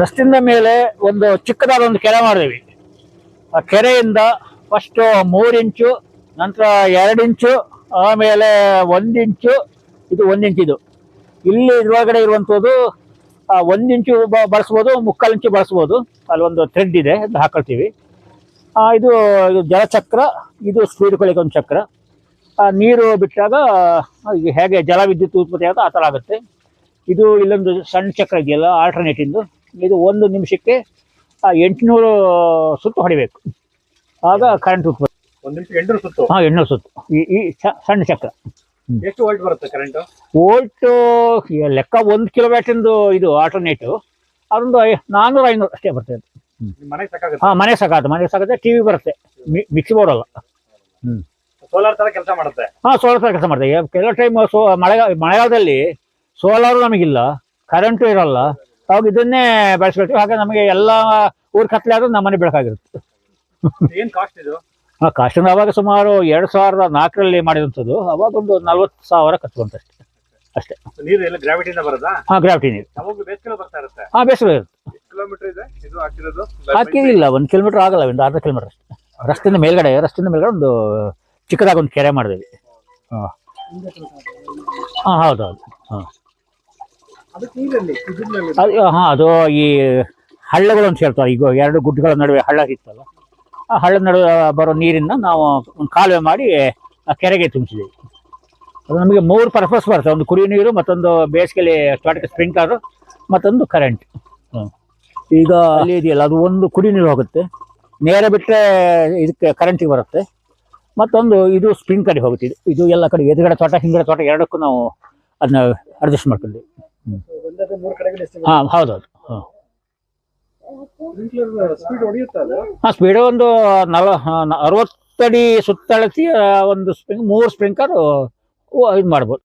ರಸ್ತೆಯಿಂದ ಮೇಲೆ ಒಂದು ಚಿಕ್ಕದಾದ ಒಂದು ಕೆರೆ ಮಾಡಿದ್ವಿ. ಆ ಕೆರೆಯಿಂದ ಫಸ್ಟ್ ಮೂರು ಇಂಚು ನಂತರ ಎರಡು ಇಂಚು ಆಮೇಲೆ ಒಂದು ಇಂಚು ಇದು ಒಂದು ಇಂಚು ಇದು. ಇಲ್ಲಿ ಇದ್ರೊಳಗಡೆ ಇರುವಂಥದ್ದು ಒಂದು ಇಂಚು ಬಳಸ್ಬೋದು ಮುಕ್ಕಾಲು ಇಂಚು ಬಳಸ್ಬೋದು. ಒಂದು ಥ್ರೆಡ್ ಇದೆ ಅದು ಹಾಕೊಳ್ತೀವಿ. ಇದು ಜಲಚಕ್ರ ಇದು ಸ್ಪೀಡ್ ಒಂದು ಚಕ್ರ. ಆ, ನೀರು ಬಿಟ್ಟಾಗ ಹೇಗೆ ಜಲವಿದ್ಯುತ್ ಉತ್ಪತ್ತಿ ಆಗುತ್ತೆ ಆ ಥರ ಆಗುತ್ತೆ. ಇದು ಇಲ್ಲೊಂದು ಸಣ್ಣ ಚಕ್ರ ಇದೆಯಲ್ಲ ಆಲ್ಟರ್ನೇಟ್ ಇಂದು ಒಂದು ನಿಮಿಷಕ್ಕೆ ಎಂಟುನೂರು ಸುತ್ತು ಹೊಡಿಬೇಕು. ಆಗ ಕರೆಂಟ್ ಉತ್ಪತ್ತಿ. ಒಂದು ನಿಮಿಷ ಎಂಟು ಸುತ್ತು? ಹಾಂ ಎಣ್ಣೂರು ಸುತ್ತು. ಈ ಈ ಸ- ಸಣ್ಣ ಚಕ್ರ. ಎಷ್ಟು ವೋಲ್ಟ್ ಬರುತ್ತೆ ಕರೆಂಟ್ ವೋಲ್ಟ್ ಲೆಕ್ಕ ಒಂದು ಕಿಲೋವ್ಯಾಟಿಂದು ಇದು ಆಲ್ಟರ್ನೇಟು ಅದೊಂದು ಐ- ನಾನ್ನೂರು ಐನೂರು ಅಷ್ಟೇ ಬರ್ತದೆ ನಿಮ್ಮ ಮನೆಗೆ ಸಾಕಾಗುತ್ತೆ? ಹಾಂ ಮನೆ ಸಾಕಾಗುತ್ತೆ. ಮನೆ ಸಾಕಾಗುತ್ತೆ ಟಿ ವಿ ಬರುತ್ತೆ. ಮಿ ಮಿಕ್ಸಿ ಬೋರ್ಡ್ ಅಲ್ಲ. ಸೋಲಾರ್ ತರ ಕೆಲಸ ಮಾಡುತ್ತೆ? ಹಾಂ ಸೋಲಾರ್ ಕೆಲಸ ಮಾಡುತ್ತೆ. ಕೆಲವು ಟೈಮ್ ಸೋ ಮಳೆಗಾಲ ಮಳೆಗಾಲದಲ್ಲಿ ಸೋಲಾರು ನಮಗಿಲ್ಲ ಕರೆಂಟು ಇರಲ್ಲ. ಅವಾಗ ಇದನ್ನೇ ಬೆಳೆಸ್ಕೊಳ್ತೀವಿ. ಹಾಗೆ ನಮಗೆ ಎಲ್ಲ ಊರ್ ಕತ್ಲೆ ಆದ್ರೂ ನಮ್ಮನೆ ಬೆಳಕಾಗಿರುತ್ತೆ. ಏನ್ ಕಾಸ್ಟ್ ಇದು? ಆ ಕಾಸ್ಟಿಂಗ್ ಅವಾಗ ಸುಮಾರು ಎರಡು ಸಾವಿರದ ನಾಲ್ಕರಲ್ಲಿ ಮಾಡಿದಂಥದ್ದು. ಅವಾಗ ಒಂದು ನಲ್ವತ್ತು ಸಾವಿರ ಖರ್ಚು ಬಂತು ಅಷ್ಟೇ. ಅಷ್ಟೇ ನೀರು ಎಲ್ಲ ಗ್ರಾವಿಟಿಯಿಂದ ಬರೋದಾ ಹಾಂ ಗ್ರಾವಿಟಿ ನೀರು. ಯಾವಾಗ್ಲೂ ಬರ್ತಾ ಇರುತ್ತೆ. ಹಾಂ ಬೇಸಿಗೆ ಇರುತ್ತೆ. ಕಿಲೋಮೀಟರ್ ಇದೆ? ಇದು ಹಾಕಿರೋದು? ಹಾಕಿರಲಿಲ್ಲ ಒಂದು ಕಿಲೋಮೀಟರ್ ಆಗಲ್ಲ ಒಂದು ಅರ್ಧ ಕಿಲೋಮೀಟರ್ ಅಷ್ಟೇ. ರಸ್ತೆಯಿಂದ ಮೇಲ್ಗಡೆ ರಸ್ತೆಯಿಂದ ಮೇಲ್ಗಡೆ ಒಂದು ಚಿಕ್ಕದಾಗಿ ಒಂದು ಕೆರೆ ಮಾಡಿದ್ವಿ. ಹಾಂ. ಹಾಂ ಹೌದೌದು ಹೌದು. ಹಾಂ. ಅದು ಹಾಂ, ಅದು ಈ ಹಳ್ಳಗಳು ಅಂತ ಹೇಳ್ತಾರೆ. ಈಗ ಎರಡು ಗುಡ್ಡಗಳ ನಡುವೆ ಹಳ್ಳ ಇತ್ತಲ್ಲ, ಆ ಹಳ್ಳದ ನಡುವೆ ಬರೋ ನೀರನ್ನ ನಾವು ಒಂದು ಕಾಲುವೆ ಮಾಡಿ, ಆ ಕೆರೆಗೆ ತುಂಬಿಸಿದ್ದೀವಿ ಅದು ನಮಗೆ ಮೂರು ಪರ್ಪಸ್ ಬರ್ತದೆ ಒಂದು ಕುಡಿಯೋ ನೀರು, ಮತ್ತೊಂದು ಬೇಸಿಗೆಲಿ ತೋಟಕ್ಕೆ ಸ್ಪ್ರಿಂಕ್ಲರು ಮತ್ತೊಂದು ಕರೆಂಟ್ ಈಗ ಅಲ್ಲಿ ಇದೆಯಲ್ಲ, ಅದು ಒಂದು ಕುಡಿ ನೀರು ಹೋಗುತ್ತೆ. ನೇರ ಬಿಟ್ಟರೆ ಇದಕ್ಕೆ ಕರೆಂಟಿಗೆ ಬರುತ್ತೆ. ಮತ್ತೊಂದು ಇದು ಸ್ಪ್ರಿಂಕ್ಲರಿಗೆ ಹೋಗುತ್ತೆ. ಇದು ಇದು ಎಲ್ಲ ಕಡೆ ಎದುರುಗಡೆ ತೋಟ ಹಿಂಗಡೆ ತೋಟ, ಎರಡಕ್ಕೂ ನಾವು ಅದನ್ನ ಅಡ್ಜಸ್ಟ್ ಮಾಡ್ಕೊಂಡ್ವಿ. ಹಾಂ ಹೌದೌದು ಹಾಂ. ಸ್ಪೀಡ್ ಸ್ಪೀಡ್ ಒಂದು ನಲ ಅರವತ್ತಡಿ ಸುತ್ತಳತಿ ಒಂದು ಸ್ಪ್ರಿಂಗ್ ಮೂರು ಸ್ಪ್ರಿಂಕರ್ ಇದು ಮಾಡ್ಬೋದು.